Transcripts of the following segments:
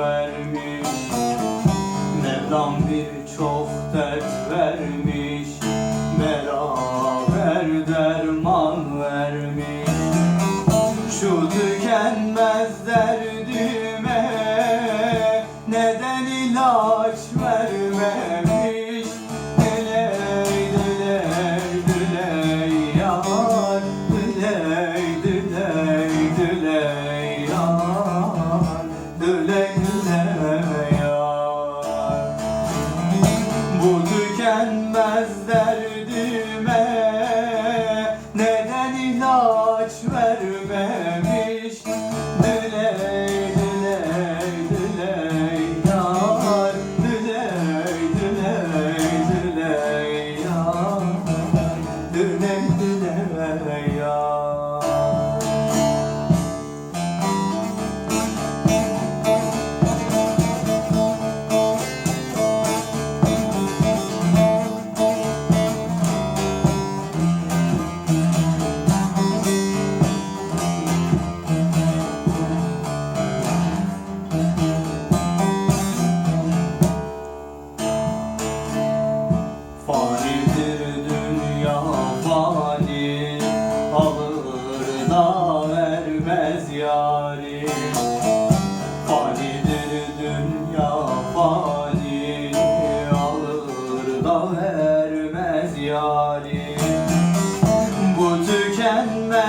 vermiş. Mevlam birçok dert vermiş. Beraber derman vermiş. Şu tükenmez derdime diley yar. Bu tükenmez derdime Neden ilaç vermemiş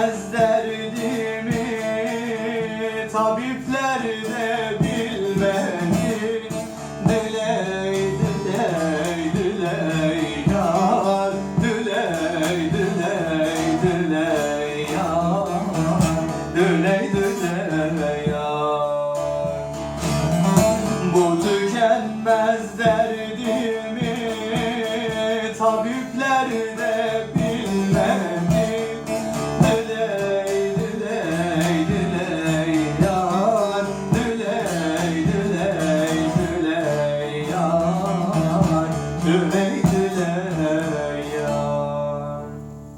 bilmez derdimi Tabipler de bilmedi. Düley düley düley yar Düley düley düley yar Bu tükenmez derdimi Tabipler